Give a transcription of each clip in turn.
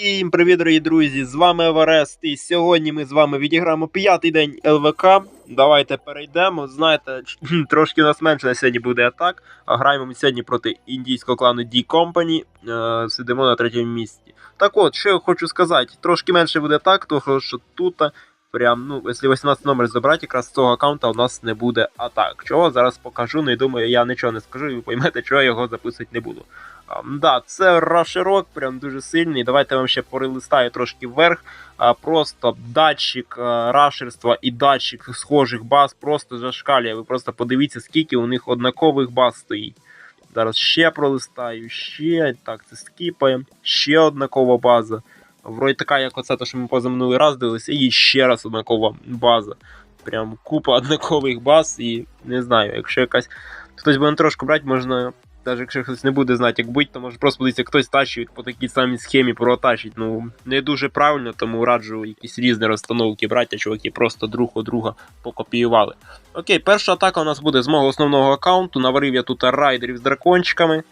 Всім привіт, дорогі друзі! З вами Еверест, і сьогодні ми з вами відіграємо п'ятий день ЛВК. Давайте перейдемо. Знаєте, трошки у нас менше на сьогодні буде атак. А граємо ми сьогодні проти індійського клану D Company. Е, сидимо на третьому місці. Так от, що я хочу сказати, трошки менше буде атак, тому що тут. Прям, ну, якщо 18 номер забрати, якраз з цього аккаунта у нас не буде атак. Чого зараз покажу, ну і думаю, я нічого не скажу, і ви поймете, чого я його записувати не буду. Да, це рашерок, прям дуже сильний. Давайте я вам ще перелистаю трошки вверх. Просто датчик а, рашерства і датчик схожих баз просто зашкалює. Ви просто подивіться, скільки у них однакових баз стоїть. Зараз ще пролистаю, ще. Так, це скіпаємо. Ще однакова база. Вроді така, як оце, то, що ми позаминулий раз дивилися, і ще раз однакова база. Прям купа однакових баз, і не знаю, якщо якась. Хтось буде трошки брати, можна навіть якщо хтось не буде знати, як бути, то може просто подивитися, хтось тащить по такій самій схемі протащить. Ну, не дуже правильно, тому раджу якісь різні розстановки брати, чуваки просто друг у друга покопіювали. Окей, перша атака у нас буде з мого основного аккаунту. Наварив я тут райдерів з дракончиками.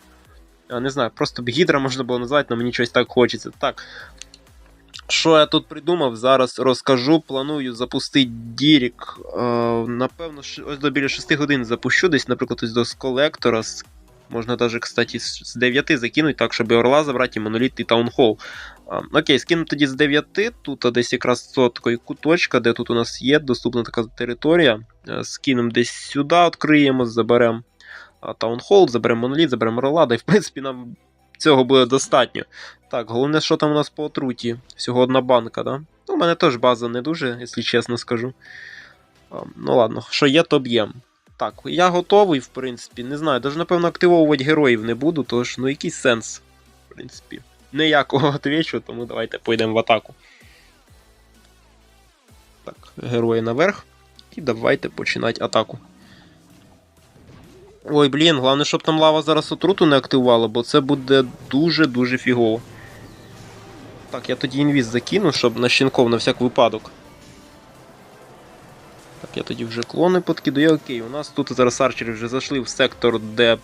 Не знаю, просто б гідра можна було назвати, але мені щось так хочеться. Так. Що я тут придумав, зараз розкажу. Планую запустити Дірік. Е, напевно, ось до біля 6 годин запущу десь, наприклад, ось до з колектора. Можна даже, кстати, з 9 закинути, так, щоб і орла забрати, і моноліт, і таунхол. Окей, скину тоді з 9. Тут десь якраз такої куточка, де тут у нас є доступна така територія. Скинемо десь сюди, відкриємо, заберемо таунхол, заберемо моноліт, заберемо орла, і в принципі нам цього буде достатньо. Так, головне, що там у нас по отруті. Всього одна банка, да? Ну, У мене теж база не дуже, якщо чесно скажу. Ну ладно, що є, то б'єм. Так, я готовий, в принципі. Не знаю, навіть, напевно, активовувати героїв не буду, тож ну якийсь сенс, в принципі. Ніякого отвечу, тому давайте пойдемо в атаку. Так, герої наверх. І давайте починати атаку. Ой, блін, головне, щоб там лава зараз отруту не активувала, бо це буде дуже-дуже фігово. Так, я тоді інвіз закину, щоб на щенков на всяк випадок. Я тоді вже клони подкидаю. Окей, у нас тут зараз арчери вже зайшли в сектор, де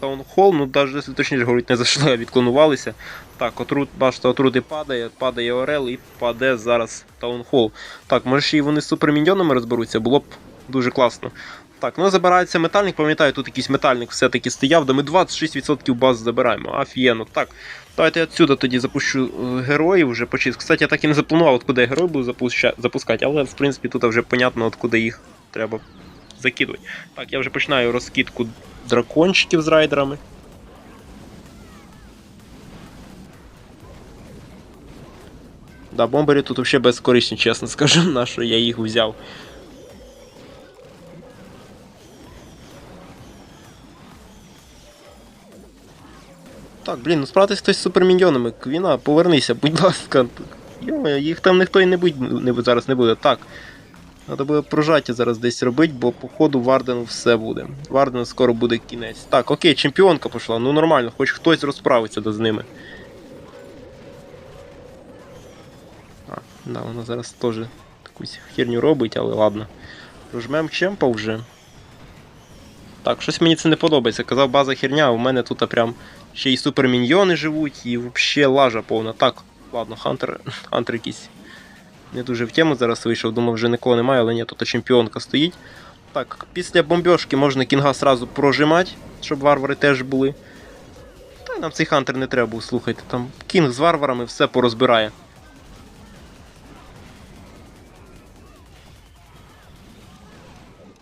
таунхол, ну навіть точніше говорить, не зайшли, а відклонувалися. Так, отрут, бачите, отрути падає, падає Орел і паде зараз таунхол. Так, може ще й вони з суперміньйонами розберуться, було б дуже класно. Так, ну забирається метальник, пам'ятаю, тут якийсь метальник все-таки стояв, де ми 26% баз забираємо. Офігенно. Так, давайте я отсюди тоді запущу героїв вже почистку. Кстати, я так і не запланував, откуди я герой буду запускати, але в принципі тут вже понятно, откуди їх треба закидувати. Так, я вже починаю розкидку дракончиків з райдерами. Да, бомбери тут взагалі безкорисні, чесно скажу, на що я їх взяв. Так, блін, ну справитись хтось з суперміньйонами. Квіна, повернися, будь ласка. Йо, їх там ніхто і не будь зараз не буде. Так. Треба буде прожаття зараз десь робити, бо по ходу Вардену все буде. Вардену скоро буде кінець. Так, окей, чемпіонка пішла, ну нормально, хоч хтось розправиться з ними. А, да, вона зараз теж якусь херню робить, але ладно. Прожмем чемпа вже. Так, щось мені це не подобається. Казав база херня, а у мене тут прям ще й суперміньйони живуть, і взагалі лажа повна. Так, ладно, Хантер Хантер якийсь не дуже в тему зараз вийшов, думав, вже нікого немає, але ні, тут чемпіонка стоїть. Так, після бомбьошки можна кінга сразу прожимати, щоб варвари теж були. Та нам цей Хантер не треба був, слухайте, там кінг з варварами все порозбирає.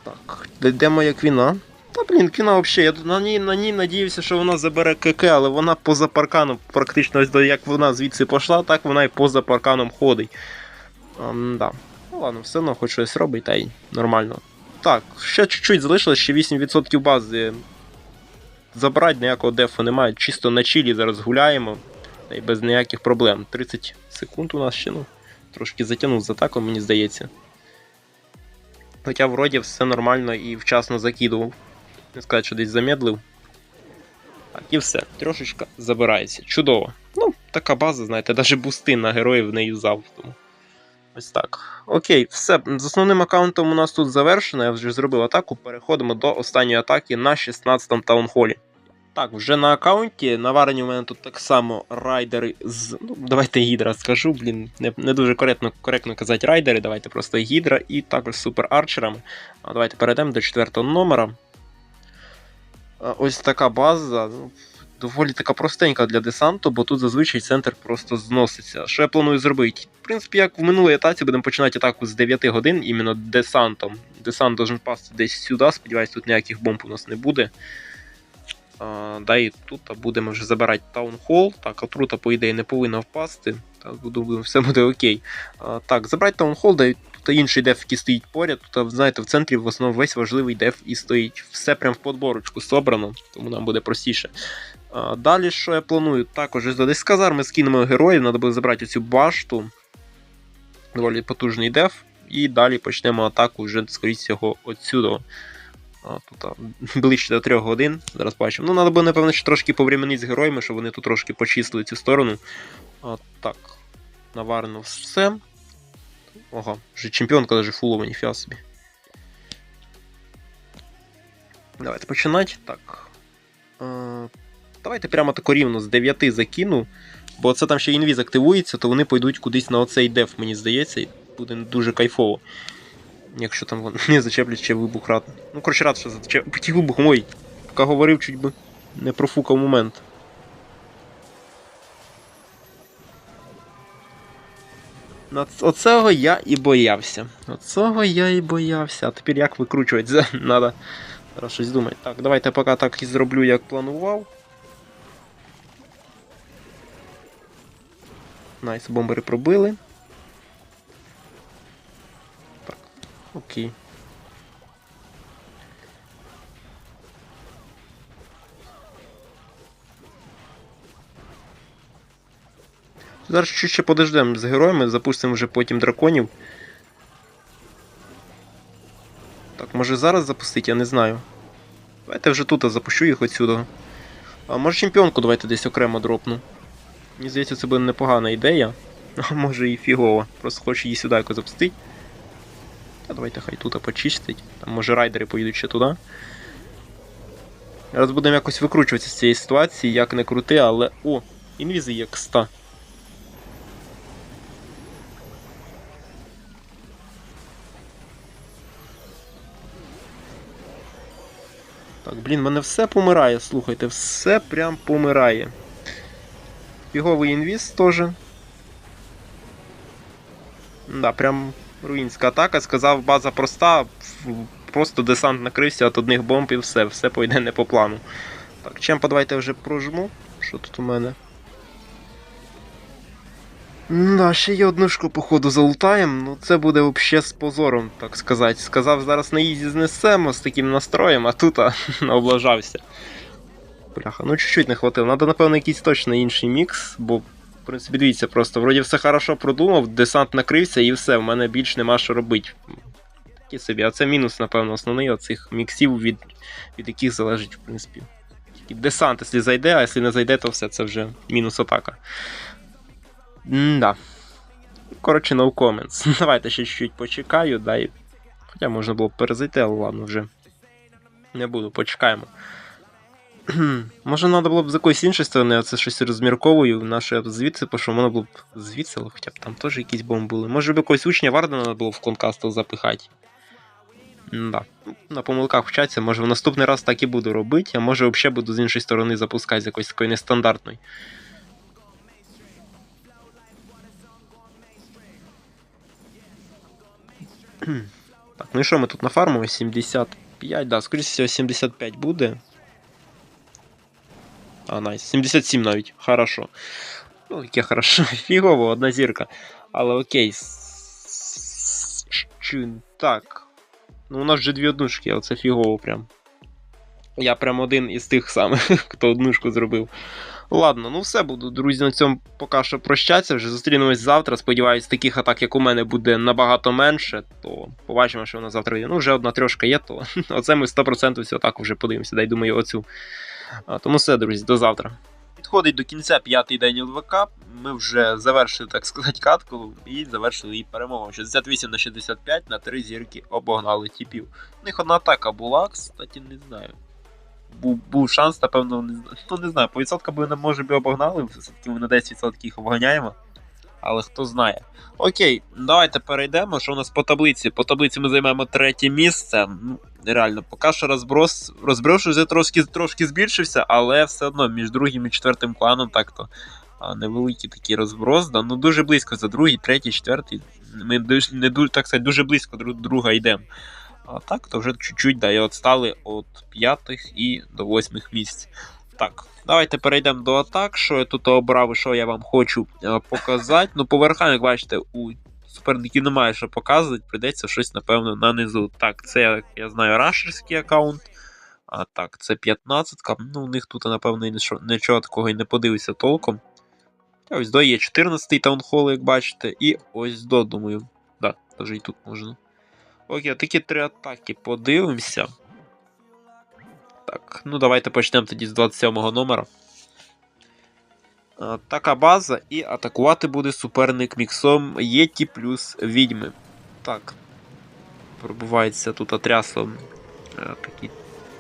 Так, де моя квіна? Та блін, кіна взагалі, я на ній на ній надіявся, що вона забере КК, але вона поза парканом, практично як вона звідси пішла, так вона і поза парканом ходить. Um, да. Ну ладно, все одно хоч щось робить, та й нормально. Так, ще чуть-чуть залишилось, ще 8% бази. Забрати ніякого дефу немає. Чисто на чилі зараз гуляємо. Й без ніяких проблем. 30 секунд у нас ще, ну, трошки затягнув з атакою, мені здається. Хоча вроді все нормально і вчасно закидував. Не сказати, що десь замедлив. І все. Трошечка забирається. Чудово. Ну, така база, знаєте, навіть бусти на героїв не юзав. Тому. Ось так. Окей, все. З основним аккаунтом у нас тут завершено. Я вже зробив атаку. Переходимо до останньої атаки на 16 му таунхолі. Так, вже на аккаунті. Наварені у мене тут так само райдери з. Ну, давайте гідра скажу, блін. Не, не дуже коректно коректно казати райдери, давайте просто гідра і також супер арчерами. А давайте перейдемо до четвертого номера. Ось така база. ну, Доволі така простенька для десанту, бо тут зазвичай центр просто зноситься. Що я планую зробити? В принципі, як в минулій атаці будемо починати атаку з 9 годин, іменно десантом. Десант должен пасти десь сюди. Сподіваюсь, тут ніяких бомб у нас не буде. А, да, і тут будемо вже забирати таунхол. Так, отрута, по ідеї, не повинна впасти. Так, думаю, все буде окей. А, так, забрати таунхол, да, тут інший деф, який стоїть поряд. Тут, знаєте, в центрі в основному весь важливий деф і стоїть. Все прям в подборочку собрано, тому нам буде простіше. А, далі, що я планую? Також ось десь з казарми скинемо героїв, треба буде забрати цю башту. Доволі потужний деф. І далі почнемо атаку вже, скоріше всього, отсюди. Тут ближче до 3 годин. Зараз бачимо. Ну, треба буде, напевно, ще трошки повременити з героями, щоб вони тут трошки почистили цю сторону. А, так. Наварено все. Ага, вже чемпіонка даже фулова, ніфіга собі. Давайте починати. Так. А, давайте прямо тако рівно з 9 закину. Бо це там ще інвіз активується, то вони пойдуть кудись на оцей деф, мені здається, і буде дуже кайфово. Якщо там вони не зачеплять ще вибух рад. Ну, коротше, рад, що зачеплять вибух. Ой, поки говорив, чуть би не профукав момент. Оцього я і боявся. Оцього я і боявся. А тепер як викручувати? Надо зараз щось думати. Так, давайте поки так і зроблю, як планував. Найс, бомбери пробили. Так, окей. Зараз чуть ще подождемо з героями, запустимо вже потім драконів. Так, може зараз запустити, я не знаю. Давайте вже тут запущу їх отсюди. А може чемпіонку давайте десь окремо дропну. Мені здається, це буде непогана ідея. А може і фігова. Просто хочу її сюди якось запустити. Та давайте хай тут почистить. Там може райдери поїдуть ще туди. Зараз будемо якось викручуватися з цієї ситуації, як не крути, але. О, інвізи є кста. Так, блін, мене все помирає, слухайте, все прям помирає. Фіговий інвіз теж. Да, прям руїнська атака. Сказав, база проста, просто десант накрився від одних бомб і все, все пойде не по плану. Так, чемпа давайте вже прожму. Що тут у мене? Да, ще є однушку, походу, залутаємо. Ну це буде взагалі з позором, так сказати. Сказав, зараз на ізі знесемо з таким настроєм, а тут а, облажався. Бляха, ну чуть-чуть не хватило. Надо, напевно, якийсь точно інший мікс, бо, в принципі, дивіться, просто вроді все хорошо продумав, десант накрився і все, в мене більш нема що робити. Такі собі, а це мінус, напевно, основний оцих міксів, від, від яких залежить, в принципі. Тільки десант, якщо зайде, а якщо не зайде, то все це вже мінус атака. М-да. Коротше, no comments. Давайте ще чуть-чуть почекаю, да, і... Хоча можна було б перезайти, але ладно, вже. Не буду, почекаємо. Може, треба було б з якоїсь іншої сторони, а це щось розмірковую, наше звідси, що можна було б звідси, але хоча б там теж якісь бомби були. Може б якогось учня Вардена треба було в конкасту запихати. Да. На помилках вчаться, може в наступний раз так і буду робити, а може взагалі буду з іншої сторони запускати з якоїсь такої нестандартної. Так, ну і що ми тут нафармимо? 75, да, скоріше всього 75 буде. А, найс. 77 навіть. Хорошо. Ну, яке хорошо. Фігово, одна зірка. Але окей. Так. Ну, у нас вже дві однушки, але це фігово прям. Я прям один із тих самих, хто однушку зробив. Ладно, ну все буду, друзі, на цьому поки що прощатися. Вже зустрінемось завтра. Сподіваюсь, таких атак, як у мене, буде набагато менше. То побачимо, що вона завтра є. Ну, вже одна трьошка є, то оце ми 100% всю атаку вже подивимося. Дай думаю, оцю. Тому все, друзі, до завтра. Підходить до кінця п'ятий день ЛВК. Ми вже завершили, так сказати, катку і завершили її перемогу. 68 на 65 на 3 зірки обогнали тіпів. У них одна атака була, кстати, не знаю. Був, був шанс, напевно, не, ну, не знаю, по відсоткам би може би обогнали, все-таки ми на 10% їх обганяємо. Але хто знає. Окей, давайте перейдемо. Що у нас по таблиці? По таблиці ми займаємо третє місце. Ну, реально, поки що розброс, розброс вже трошки, трошки збільшився, але все одно між другим і четвертим кланом так-то невеликий такий розброс. Да, ну дуже близько за другий, третій, четвертий. Ми не дуже, так сказати, дуже близько друг друга йдемо. А так, то вже чуть-чуть да, і відстали від п'ятих і до восьмих місць. Так, давайте перейдемо до атак. Що я тут обрав і що я вам хочу е, показати. Ну, по верхам, як бачите, у суперників немає що показувати, прийдеться щось, напевно, на низу. Так, це, як я знаю, рашерський аккаунт. А так, це 15-ка. Ну, у них тут, напевно, нічого, нічого такого і не подивився толком. Та ось до є 14-й таунхол, як бачите, і ось до, думаю. Да, навіть і тут можна. Окей, такі три атаки подивимося. Так, ну давайте почнемо тоді з 27-го номера. Така база, і атакувати буде суперник міксом Єті плюс відьми. Так. Пробувається тут отрясом е, такий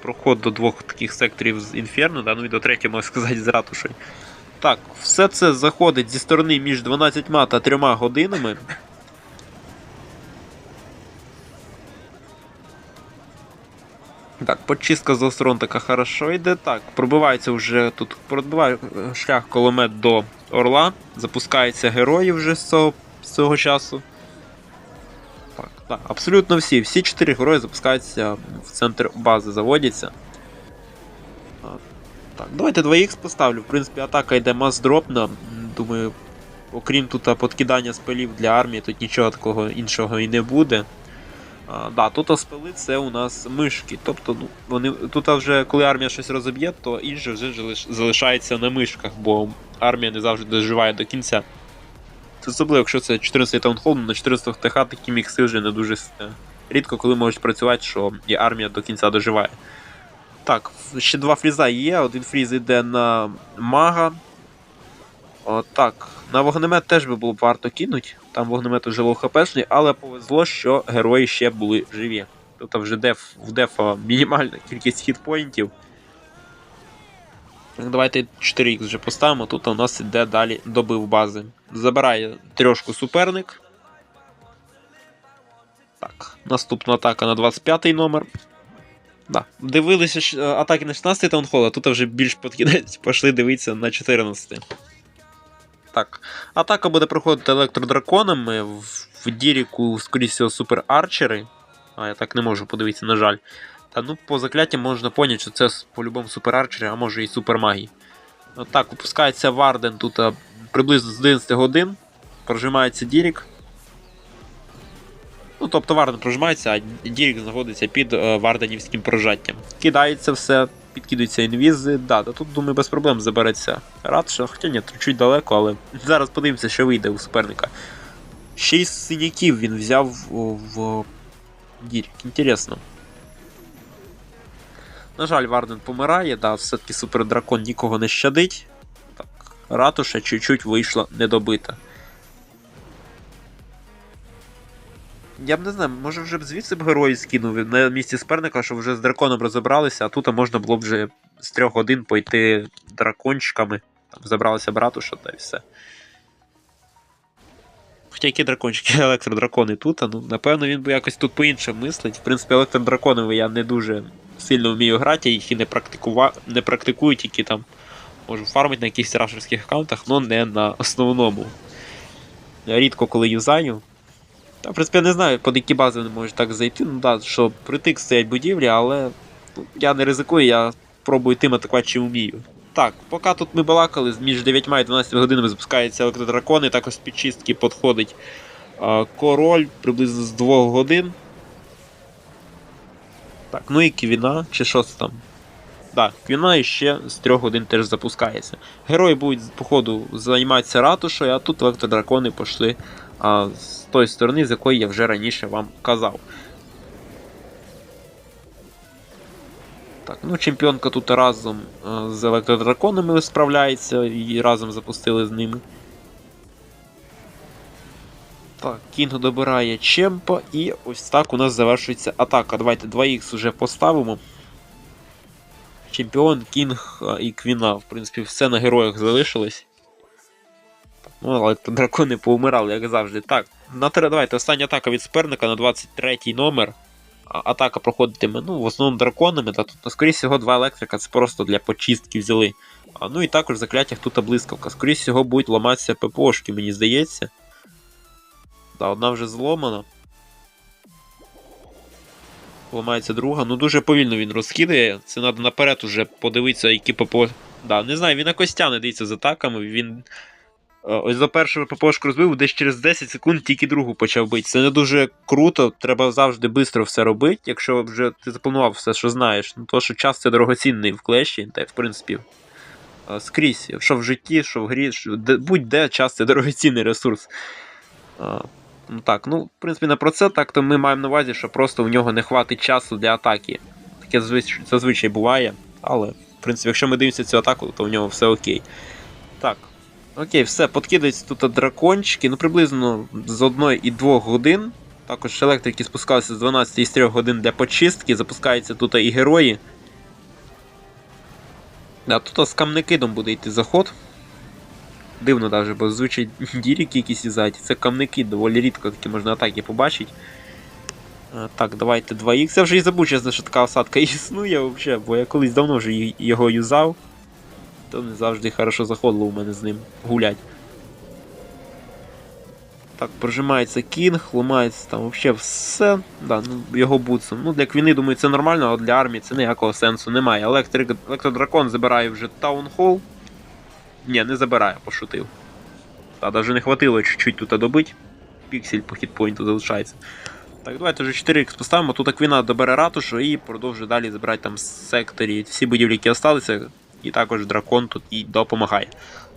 проход до двох таких секторів з Інферно, да, ну і до третього, можна сказати, з ратушею. Так, все це заходить зі сторони між 12 та 3 годинами. Так, почистка з острон така хорошо йде. Так, пробивається вже тут, пробиває е, шлях кулемет до Орла. Запускаються герої вже з цього, з цього часу. Так, так, абсолютно всі. Всі чотири герої запускаються в центр бази, заводяться. Так, давайте 2х поставлю. В принципі, атака йде мас-дропна. Думаю, окрім тут подкидання спелів для армії, тут нічого такого іншого і не буде. А, да, тут спели це у нас мишки. Тобто, ну, вони тут вже коли армія щось розоб'є, то інше вже залишається на мишках, бо армія не завжди доживає до кінця. Особливо, якщо це 14 таунхол, на 14 ТХ такі мікси вже не дуже е, рідко коли можуть працювати, що і армія до кінця доживає. Так, ще два фріза є. Один фріз йде на мага. О, так, на вогнемет теж би було б варто кинути. Там вогнемет уже лоу хпшний, але повезло, що герої ще були живі. Тут вже деф, в дефа мінімальна кількість хітпоінтів. Давайте 4х вже поставимо. Тут у нас іде далі добив бази. Забирає трьошку суперник. Так, наступна атака на 25-й номер. Да. Дивилися е, атаки на 16 таунхол, а тут вже більш подкидець пішли дивитися на 14. Так. Атака буде проходити електродраконами. В, в Діріку, скоріше всього, супер арчери. А, я так не можу подивитися, на жаль. Та ну по закляттям можна поняти, що це по-любому супер арчери, а може і супер магії. Так, випускається Варден тут а, приблизно з 11 годин. Прожимається Дірік. Ну, тобто Варден прожимається, а Дірік знаходиться під е, Варденівським прожаттям. Кидається все, підкидаються інвізи. Да, та тут, думаю, без проблем забереться Радша. Хоча ні, чуть далеко, але зараз подивимося, що вийде у суперника. Шість синяків він взяв в Дірік. Інтересно. На жаль, Варден помирає, да, все-таки супердракон нікого не щадить. Так, ратуша чуть-чуть вийшла недобита. Я б не знаю, може вже б звідси б герої скинув на місці суперника, щоб вже з драконом розібралися, а тут можна було б вже з трьох годин пойти дракончиками. Там забралися ратуша та й все. Хоча які дракончики, електродракони тут, а ну, напевно, він би якось тут по-іншому мислить. В принципі, електродраконами я не дуже сильно вмію грати, їх і не, практикува... не практикую, тільки там можу фармити на якихось рашерських аккаунтах, але не на основному. Рідко коли юзаю. Та, в принципі, я не знаю, під які бази вони можуть так зайти. Ну да, що притик стоять будівлі, але ну, я не ризикую, я пробую тим атакувати, чим вмію. Так, поки тут ми балакали, між 9 і 12 годинами запускаються електродракони, також з підчистки підходить король приблизно з 2 годин. Так, ну і квіна, чи що це там? Так, квіна і ще з 3 годин теж запускається. Герої будуть, походу, займатися ратушою, а тут електродракони пішли а, з тої сторони, з якої я вже раніше вам казав. Так, ну чемпіонка тут разом е, з електродраконами справляється і разом запустили з ними. Так, Кінг добирає Чемпа, і ось так у нас завершується атака. Давайте 2х вже поставимо. чемпіон, Кінг і Квіна. В принципі, все на героях залишилось. Ну, але дракони поумирали, як завжди. Так, на тре, давайте остання атака від суперника на 23 номер. А- Атака проходитиме, ну, в основному драконами, та тут, скоріше всього, два електрика, це просто для почистки взяли. А, ну і також в закляттях тут блискавка. Скоріше всього будуть ламатися ППОшки, мені здається. Да, одна вже зломана. Ламається друга. Ну дуже повільно він розкидає. Це треба наперед уже подивитися, які ППО. Да, не знаю, він якось тяне, дивіться, з атаками. Він. Е, Ось за першого ППОшку розбив, десь через 10 секунд тільки другу почав бити. Це не дуже круто, треба завжди швидко все робити, якщо вже ти запланував все, що знаєш. Ну, то, що час це дорогоцінний в клеші, та й в принципі. е, Скрізь, що в житті, що в грі, що де, будь-де час це дорогоцінний ресурс. Ну так, ну, в принципі, не про це, так то ми маємо на увазі, що просто в нього не хватить часу для атаки. Таке зазвичай буває, але, в принципі, якщо ми дивимося цю атаку, то в нього все окей. Так. Окей, все, подкидаються тут дракончики, ну приблизно з 1 і 2 годин. Також електрики спускалися з 12 і з 3 годин для почистки, запускаються тут і герої. Да, тут з камникидом буде йти заход. Дивно даже, бо зазвичай діріки якісь ізаті. Це камники, доволі рідко такі можна атаки побачити. Так, давайте 2х. Я вже і забув, що така осадка існує взагалі, бо я колись давно вже його юзав. То не завжди хорошо заходило у мене з ним гулять. Так, прожимається кінг, ламається там взагалі все. Да, ну, його бутсом. Ну, для квіни, думаю, це нормально, а для армії це ніякого сенсу немає. Електрик, електродракон забирає вже таунхол. Ні, не забирає, пошутив. Та навіть не хватило чуть-чуть тут добити. Піксель по хітпоінту залишається. Так, давайте вже 4х поставимо. Тут Аквіна добере ратушу і продовжує далі забирати там секторі всі будівлі, які залишилися. І також дракон тут і допомагає.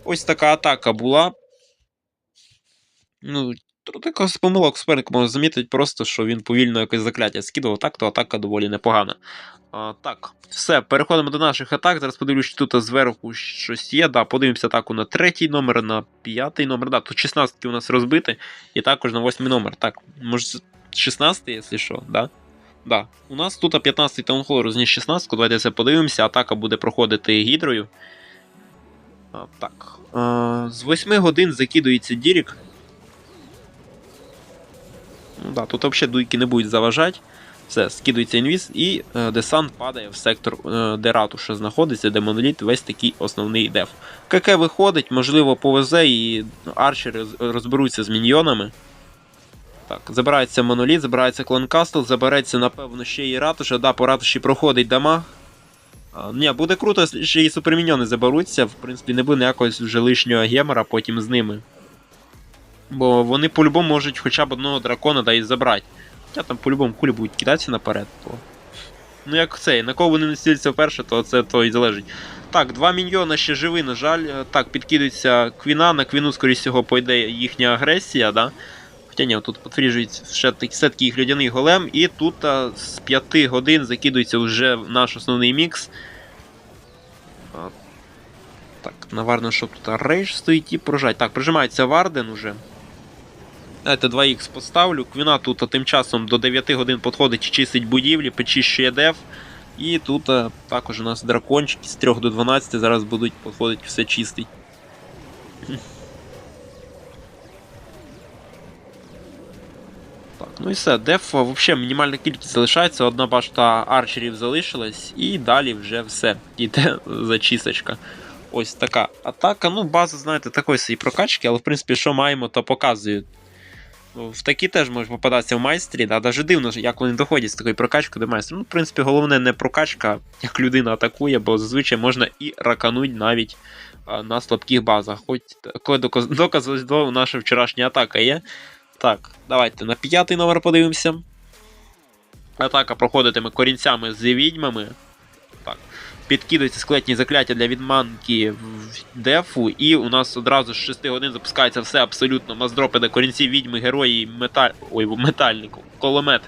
Ось така атака була. Ну, тут якось помилок суперник можна замітити, просто що він повільно якось закляття скидував, так, то атака доволі непогана. А, так, все, переходимо до наших атак. Зараз подивлюсь, чи тут зверху щось є. Да, подивимося атаку на третій номер, на п'ятий номер. Да, тут 16 у нас розбити, і також на восьмий номер. Так, може 16, якщо що, да? Да. У нас тут 15-й таунхол розніс 16, давайте це подивимося. Атака буде проходити гідрою. А, так. А, з 8 годин закидується Дірік. Ну да, тут взагалі дуйки не будуть заважати. Все, скидується інвіз, і е, десант падає в сектор, е, де ратуша знаходиться, де моноліт, весь такий основний деф. КК виходить, можливо, повезе, і арчери розберуться з міньйонами. Так, забирається моноліт, забирається кланкастл, забереться, напевно, ще і ратуша. Да, по ратуші проходить дамаг. А, ні, буде круто, ще і суперміньйони заберуться. В принципі, не буде ніякого вже лишнього гемора потім з ними. Бо вони по-любому можуть хоча б одного дракона да і забрати. Хоча там по-любому кулі будуть кидатися наперед, то. Ну як цей, на кого вони не стіляться вперше, то це то і залежить. Так, два міньйона ще живі, на жаль. Е, Так, підкидується квіна, на квіну, скоріш всього, пойде їхня агресія, да? Хоча ні, тут підтверджується ще все-таки їх голем, і тут а, з 5 годин закидується вже наш основний мікс. А, так, наварно, щоб тут рейдж стоїть і прожать. Так, прожимається Варден уже. Давайте 2х поставлю. Квіна тут а, тим часом до 9 годин підходить, чистить будівлі, почищує деф. І тут а, також у нас дракончики з 3 до 12 зараз будуть підходити, все чистить. Ну і все, деф взагалі мінімальна кількість залишається, одна башта арчерів залишилась, і далі вже все. Йде зачісочка. Ось така атака. Ну, база, знаєте, такої собі прокачки, але в принципі, що маємо, то показують. Ну, В такі теж можуть попадатися в майстрі, да? Даже дивно, як вони доходять з такої прокачки до майстра. Ну, в принципі, головне не прокачка, як людина атакує, бо зазвичай можна і ракануть навіть а, на слабких базах. Хоч такий доказ, доказ до наша вчорашня атака є. Так, давайте на п'ятий номер подивимося. Атака проходитиме корінцями з відьмами. Так. Підкидуються склетні закляття для відманки в дефу, і у нас одразу з 6 годин запускається все абсолютно маздропи, де корінці, відьми, герої, металь. Ой, метальнику, коломет.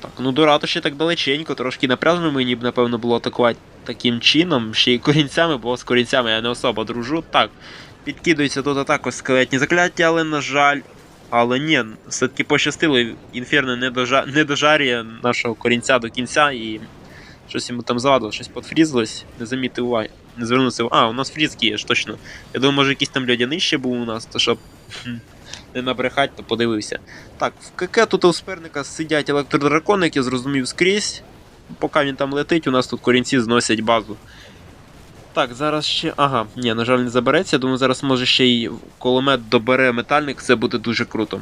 Так, ну до ратуші так далеченько, трошки напряжно мені б, напевно, було атакувати таким чином, ще й корінцями, бо з корінцями я не особо дружу. Так, підкидується тут також скелетні закляття, але, на жаль, Але ні, все-таки пощастило, інферно не, дожа... не дожарює нашого корінця до кінця і щось йому там завадило, щось подфрізилось, не замітив уваги. Не звернувся. А, у нас фрізки є ж точно. Я думаю, може якийсь там льодяний ще був у нас, то щоб не набрехать, то подивився. Так, в КК тут у суперника сидять електродракони, як я зрозумів скрізь. Поки він там летить, у нас тут корінці зносять базу. Так, зараз ще. Ага, ні, на жаль, не забереться. Я думаю, зараз може ще й кулемет добере метальник, це буде дуже круто.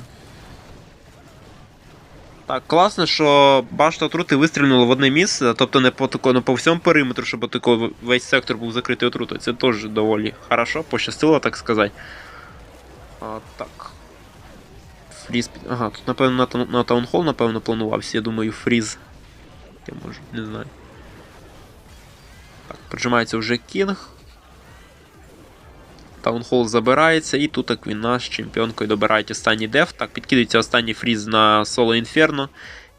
Так, класно, що башта отрути вистрілила в одне місце, тобто не по тако, не по всьому периметру, щоб тако весь сектор був закритий отрутою. Це теж доволі хорошо, пощастило, так сказати. А, так. Фріз. Ага, тут, напевно, на, на таунхол, напевно, планувався, я думаю, фріз. Я можу, не знаю. Прижимається вже кінг. Таунхол забирається, і тут Аквіна з чемпіонкою добирають останній деф. Так, підкидується останній фріз на соло інферно.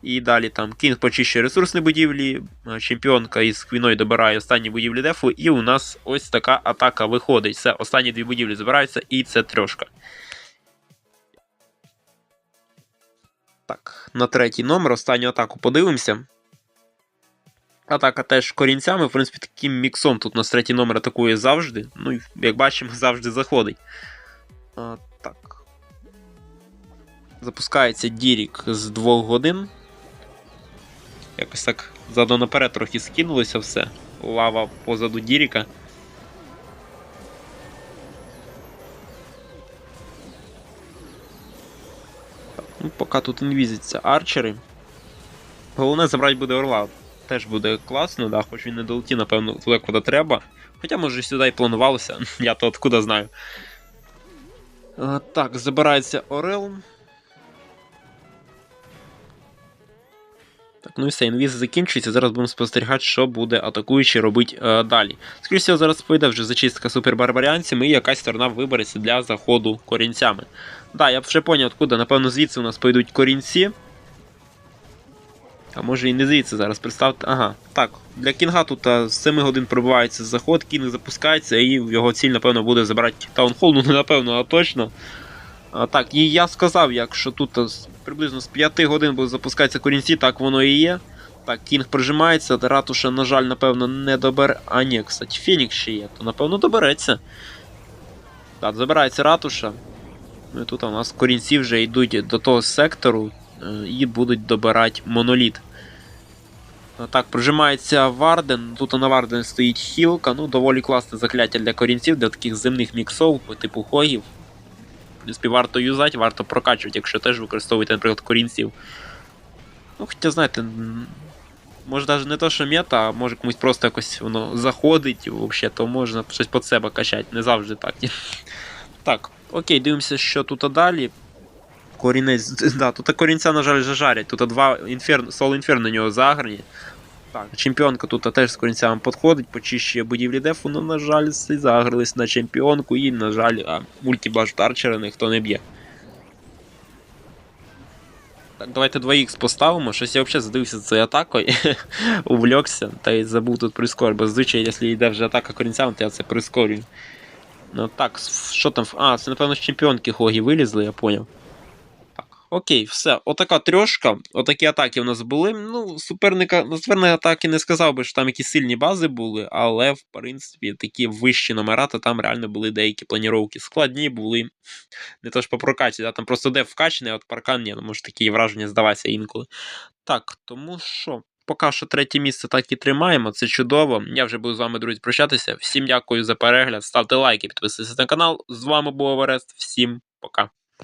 І далі там Кінг почищує ресурсні будівлі, е, чемпіонка із Квіною добирає останні будівлі дефу, і у нас ось така атака виходить. Все, останні дві будівлі збираються, і це трьошка. Так, на третій номер, останню атаку подивимося. Атака теж корінцями, в принципі, таким міксом тут у нас третій номер атакує завжди. Ну, як бачимо, завжди заходить. А, так. Запускається Дірік з двох годин. Якось так задом наперед трохи скинулося все. Лава позаду Діріка. Ну, поки тут інвізяться арчери. Головне забрати буде орла. Теж буде класно, да, хоч він не долетів, напевно, туди, куди треба. Хоча, може, сюди і планувалося, я то откуда знаю. А, так, забирається Орел. Так, ну і все, інвіз закінчується. Зараз будемо спостерігати, що буде атакуючий робити е, далі. Скоріше всього, зараз пойде вже зачистка супербарбарянців, і якась сторона вибереться для заходу корінцями. Да, я вже поняв, откуда. Напевно, звідси у нас пойдуть корінці. А може і не звідси зараз представте. Ага, так. Для Кінга тут з 7 годин пробивається заход, Кінг запускається, і його ціль, напевно, буде забрати таунхол, ну не напевно, а точно. А, так, і я сказав, якщо тут приблизно з 5 годин буде запускатися корінці, так воно і є. Так, Кінг прижимається, Ратуша, на жаль, напевно, не добере. А ні, кстати, Фенікс ще є, то напевно добереться. Так, забирається ратуша. Ну і тут у нас корінці вже йдуть до того сектору е, і будуть добирати моноліт. Так, прижимається Варден. Тут на Варден стоїть хілка. Ну, доволі класне закляття для корінців, для таких земних міксов, типу хогів. В принципі, варто юзати, варто прокачувати, якщо теж використовуєте, наприклад, корінців. Ну, хоча, знаєте, може навіть не то, що мета, а може комусь просто якось воно заходить, взагалі, то можна щось під себе качати, не завжди так. Так, окей, дивимося, що тут далі. Корінець. Да, тут корінця, на жаль, зажарять. Тут два інферно, соло інферно на нього заграні. Так, чемпіонка тут теж з корінцями підходить, почищує будівлі дефу, але, на жаль, всі загрались на чемпіонку і, на жаль, а, мультібашт арчера ніхто не б'є. Так, давайте 2х поставимо. Щось я взагалі задивився цією атакою, увлекся, та й забув тут прискорити, бо зазвичай, якщо йде вже атака корінцями, то я це прискорюю. Ну так, що там? А, це напевно з чемпіонки Хогі вилізли, я поняв. Окей, все. Отака трьошка, отакі атаки в нас були. Ну, суперника, на суперника атаки не сказав би, що там якісь сильні бази були, але в принципі такі вищі номера, то там реально були деякі планіровки. Складні були. Не то ж по прокаті, да, там просто деф вкачаний, а от паркан ні, ну може такі враження здаватися інколи. Так, тому що. Поки що третє місце так і тримаємо, це чудово. Я вже буду з вами, друзі, прощатися. Всім дякую за перегляд. Ставте лайки, підписуйтесь на канал. З вами був Орест. Всім пока.